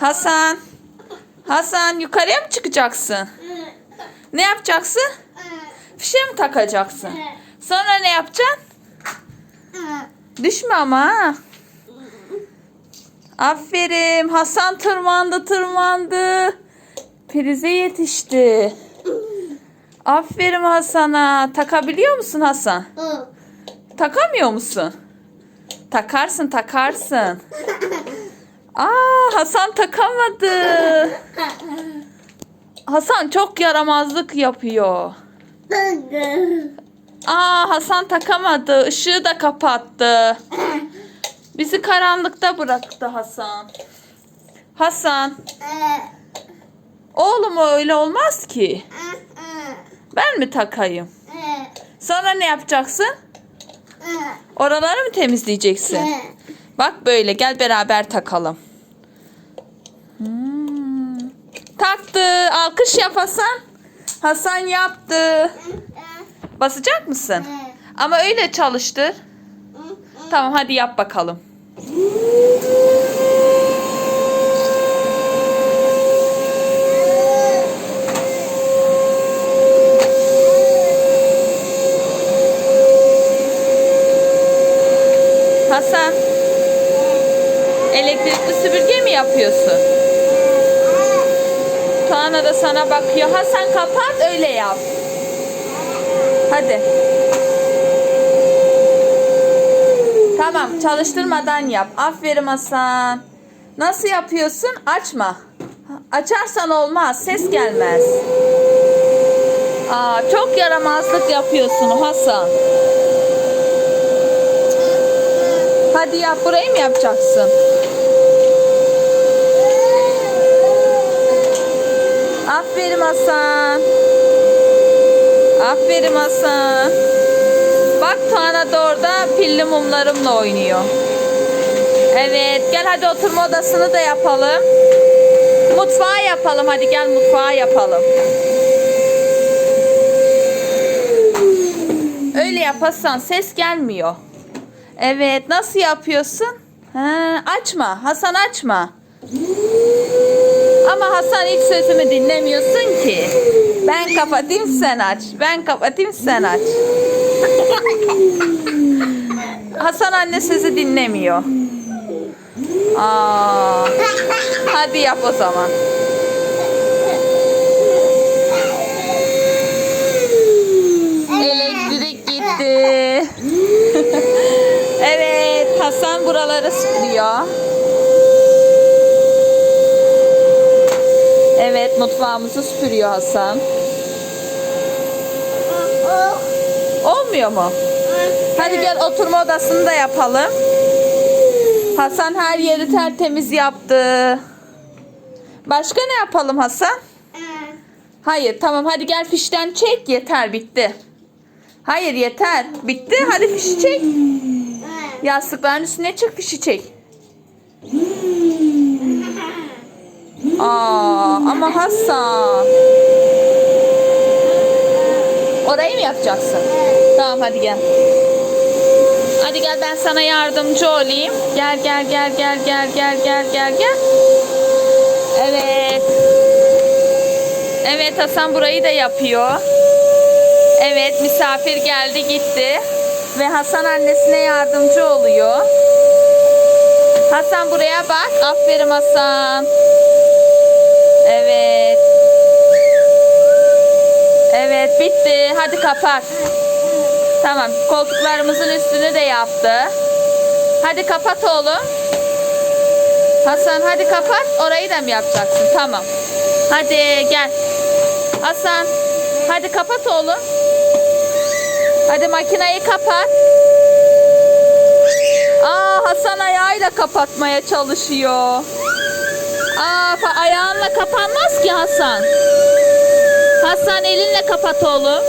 Hasan. Hasan yukarıya mı çıkacaksın? Ne yapacaksın? Fişe mi takacaksın? Sonra ne yapacaksın? Düşme ama ha. Aferin. Hasan tırmandı tırmandı. Prize yetişti. Aferin Hasan'a. Takabiliyor musun Hasan? Takamıyor musun? Takarsın takarsın. Aa Hasan takamadı. Hasan çok yaramazlık yapıyor. Aa Hasan takamadı. Işığı da kapattı. Bizi karanlıkta bıraktı Hasan. Hasan. Oğlum öyle olmaz ki. Ben mi takayım? Sonra ne yapacaksın? Oraları mı temizleyeceksin? Bak böyle gel beraber takalım. Taktı. Alkış yap Hasan. Hasan yaptı. Basacak mısın? Ama öyle çalıştır. Tamam hadi yap bakalım. Hasan, elektrikli süpürge mi yapıyorsun? Tuana da sana bakıyor. Hasan kapat öyle yap. Hadi. Tamam çalıştırmadan yap. Aferin Hasan. Nasıl yapıyorsun? Açma. Açarsan olmaz. Ses gelmez. Aa, çok yaramazlık yapıyorsun Hasan. Hadi yap. Burayı mı yapacaksın? Aferin Hasan. Aferin Hasan. Bak Tuana da orada pilli mumlarımla oynuyor. Evet gel hadi oturma odasını da yapalım. Mutfağı yapalım hadi gel mutfağı yapalım. Öyle yap Hasan ses gelmiyor. Evet nasıl yapıyorsun? Ha, açma Hasan açma. Ama Hasan hiç sözümü dinlemiyorsun ki. Ben kapatayım sen aç. Ben kapatayım sen aç. Hasan anne sözü dinlemiyor. Aa, hadi yap o zaman. Elektrik gitti. evet, Hasan buraları süpürüyor. Evet, mutfağımızı süpürüyor Hasan. Olmuyor mu? Hadi gel oturma odasını da yapalım. Hasan her yeri tertemiz yaptı. Başka ne yapalım Hasan? Hayır tamam hadi gel fişten çek yeter bitti. Hayır yeter bitti hadi fişi çek. Yastıkların üstüne çık fişi çek. Aa ama Hasan. Orayı mı yapacaksın? Tamam hadi gel. Hadi gel ben sana yardımcı olayım. Gel gel gel gel gel gel gel gel gel. Evet. Evet Hasan burayı da yapıyor. Evet misafir geldi gitti. Ve Hasan annesine yardımcı oluyor. Hasan buraya bak. Aferin Hasan. Evet. Evet bitti. Hadi kapat. Tamam koltuklarımızın üstünü de yaptı. Hadi kapat oğlum. Hasan hadi kapat. Orayı da mı yapacaksın? Tamam. Hadi gel. Hasan hadi kapat oğlum. Hadi makinayı kapat. Aa Hasan ayağıyla kapatmaya çalışıyor. Aa ayağınla kapanmaz ki Hasan. Hasan elinle kapat oğlum.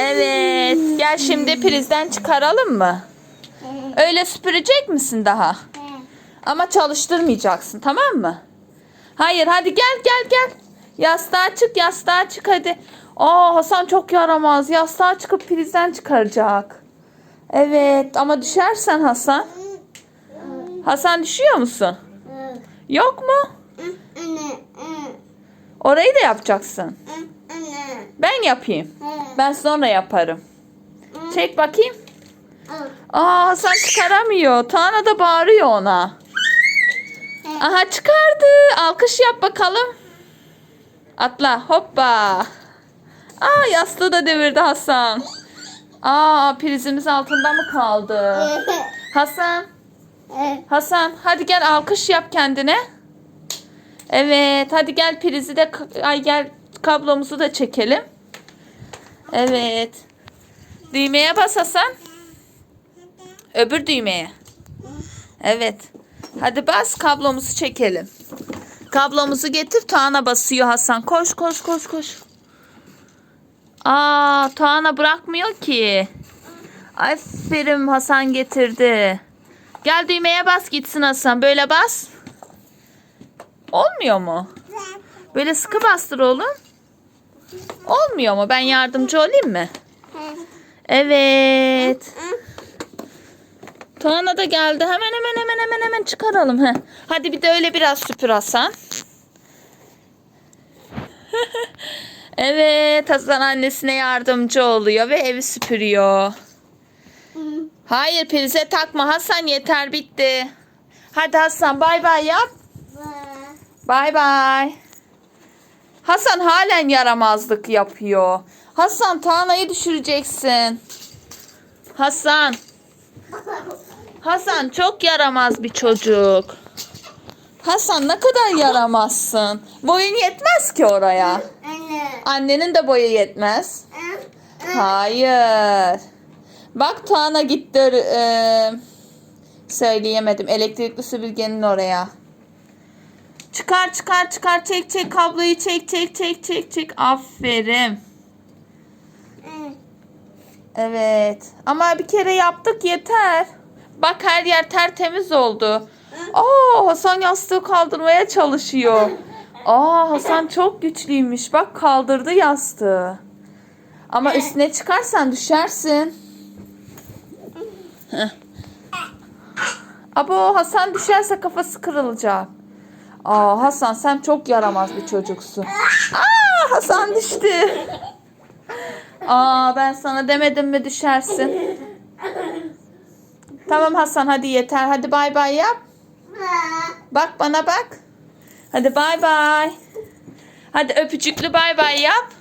Evet. Gel şimdi prizden çıkaralım mı? Öyle süpürecek misin daha? Ama çalıştırmayacaksın tamam mı? Hayır hadi gel gel gel. Yastığa çık yastığa çık hadi. Aa Hasan çok yaramaz. Yastığa çıkıp prizden çıkaracak. Evet ama düşersen Hasan. Hasan düşüyor musun? Yok mu? Orayı da yapacaksın. Ben yapayım. Ben sonra yaparım. Çek bakayım. Aa Hasan çıkaramıyor. Tana da bağırıyor ona. Aha çıkardı. Alkış yap bakalım. Atla hoppa. Aa yastığı da devirdi Hasan. Aa prizimiz altında mı kaldı? Hasan. Hasan hadi gel alkış yap kendine. Evet hadi gel prizi de ay gel kablomuzu da çekelim. Evet. Düğmeye bas Hasan. Öbür düğmeye. Evet. Hadi bas kablomuzu çekelim. Kablomuzu getir Tuana basıyor Hasan. Koş koş koş koş. Aa Tuana bırakmıyor ki. Aferin Hasan getirdi. Gel düğmeye bas gitsin Hasan. Böyle bas. Olmuyor mu? Böyle sıkı bastır oğlum. Olmuyor mu? Ben yardımcı olayım mı? Evet. Tuana da geldi. Hemen hemen hemen hemen hemen çıkaralım. Heh. Hadi bir de öyle biraz süpür Hasan. evet Hasan annesine yardımcı oluyor ve evi süpürüyor. Hayır prize takma Hasan yeter bitti. Hadi Hasan bay bay yap. Bay bay. Hasan halen yaramazlık yapıyor. Hasan Tuana'yı düşüreceksin. Hasan. Hasan çok yaramaz bir çocuk. Hasan ne kadar yaramazsın. Boyun yetmez ki oraya. Annenin de boyu yetmez. Hayır. Bak Tuana gitti. e, söyleyemedim. Elektrikli süpürgenin oraya. Çıkar çıkar çıkar çek çek kabloyu çek çek çek çek çek. Aferin. Evet. Ama bir kere yaptık yeter. Bak her yer tertemiz oldu. Aa Hasan yastığı kaldırmaya çalışıyor. Aa Hasan çok güçlüymüş. Bak kaldırdı yastığı. Ama üstüne çıkarsan düşersin. Heh. Abo Hasan düşerse kafası kırılacak. Aa Hasan sen çok yaramaz bir çocuksun. Aa Hasan düştü. Aa ben sana demedim mi düşersin. Tamam Hasan hadi yeter. Hadi bay bay yap. Bak bana bak. Hadi bay bay. Hadi öpücüklü bay bay yap.